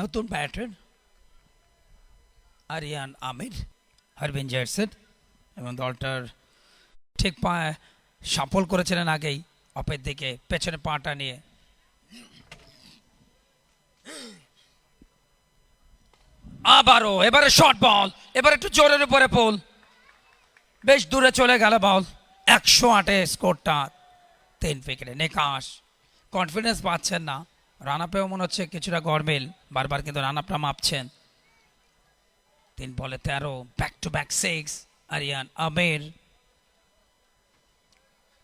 নতুন ব্যাটার আরিয়ান আমির, হারবিন জার্সেন এবং দলটার ঠিক পা, সফল করেছিলেন আগেই, অপের দিকে পেছনে পাটা নিয়ে। আবারও, এবারে শর্ট বল এবার একটু জোরের উপরে পোল বেশ দূরে চলে গেল বল একশো আটে স্কোরটা তিন উইকেটে নিকাশ। কনফিডেন্স পাচ্ছেন না। রান মনে হচ্ছে কিছুটা গরমিল। বারবার কিন্তু রান মাপছেন। তিন বলে তেরো back to back six Ariyan Amir.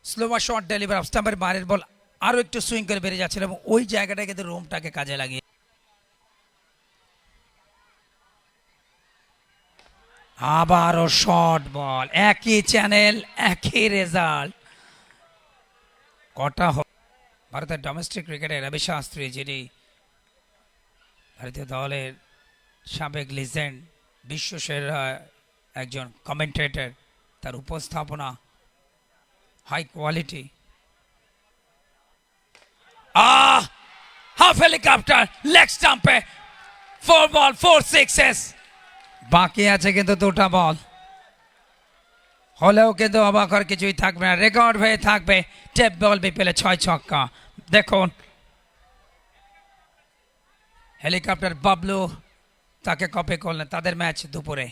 Slower short deliver স্টাম্পের বাইরের বল আরও একটু সুইং করে বেরিয়ে যাচ্ছিল এবং ওই জায়গাটা কিন্তু রুমটাকে কাজে লাগিয়ে আবারও শর্ট বল একই চ্যানেল একই রেজাল্ট কটা ভারতের ডোমেস্টিক ক্রিকেটে রবি শাস্ত্রী, যিনি ভারতীয় দলের সাবেক লিজেন্ড বিশ্বসেরা একজন কমেন্টেটর তার উপস্থাপনা high quality ah! Half helicopter leg স্টাম্পে four ball four sixes বাকি আছে কিন্তু দুটা বল হলেও কিন্তু অবাক হওয়ার কিছুই থাকবে না। রেকর্ড হয়ে থাকবে, টেপ বল বিপিএলে ছয় ছক্কা। দেখুন, হেলিকপ্টার বাবলু তাকে কপি করলেন তাদের ম্যাচ দুপুরে।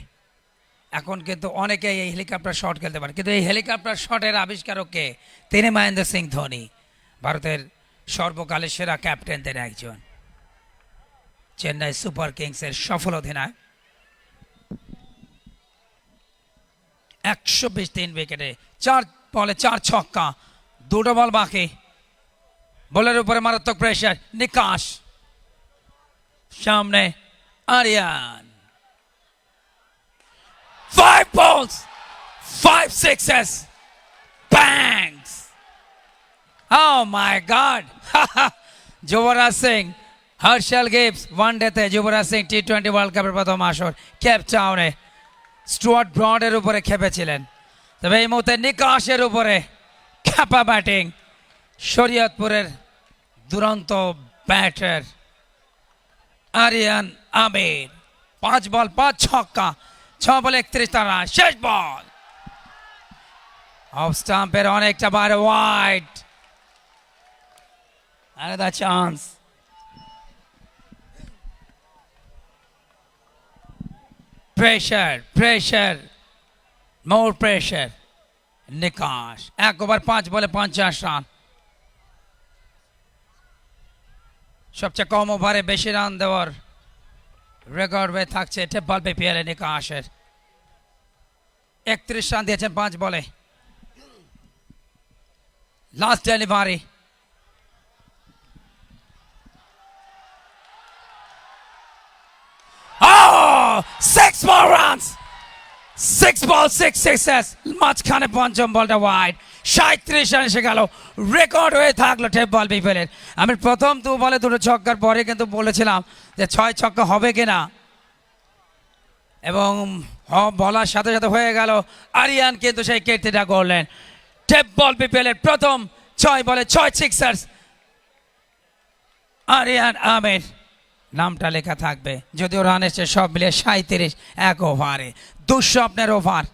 এখন কিন্তু অনেকেই এই হেলিকপ্টার শট খেলতে পারে কিন্তু এই হেলিকপ্টার শটের আবিষ্কারক কে তিনি মহেন্দ্র সিং ধোনি, ভারতের সর্বকালের সেরা ক্যাপ্টেনদের একজন। চেন্নাই সুপার কিংসের সফল অধিনায়ক। একশো বিশ তিন উইকেটে চার বলে চার ছক্কা। দুটো বল বাকি। বলের উপরে মারাত্মক প্রেশার নিকাশ। সামনে Ariyan. Five balls five sixes bangs Oh my God! Yuvraj Singh Herschelle Gibbs one ডেতে Yuvraj Singh T twenty world কাপের প্রথম আসর। ক্যাপ টাউনে স্টুয়ার্ট ব্রডের উপরে খেপেছিলেন। তবে এই মুহূর্তে নিকাশের উপরে খ্যাপা ব্যাটিং। শরীয়তপুরের দুরন্ত ব্যাটার আরিয়ান আমির। পাঁচ বল, পাঁচ ছক্কা, ছ বল, একত্রিশ তারা শেষ বল। অফ স্টাম্পের অনেকটা বার wide Another chance. Pressure, pressure, more pressure. নিকাশ এক ওভার পাঁচ বলে পঞ্চাশ রান। সবচেয়ে কম ওভারে বেশি রান দেওয়ার রেকর্ড হয়ে থাকছে টেব্বল বিপিএল নিকাশের। একত্রিশ রান দিয়েছেন পাঁচ বলে। Last delivery six more runs. Six ball, six sixes. মাঝখানে পঞ্চম বলটা ওয়াইড সাঁত্রিশ রান এসে গেল। রেকর্ড হয়ে থাকল টেপ বল বিপিএলের। আমি প্রথম দু বলে দুটো ছক্কার পরে কিন্তু বলেছিলাম যে ছয় ছক্কা হবে কিনা। এবং বলার সাথে সাথে হয়ে গেল আরিয়ান কিন্তু সেই কীর্তিটা করলেন টেপ বল বিপিএলের প্রথম ছয় বলে ছয় সিক্সার্স আরিয়ান আমির। নামটা লেখা থাকবে। যদিও রান এসছে সব মিলে সাঁত্রিশ এক ওভারে দুঃস্বপ্নের ওভার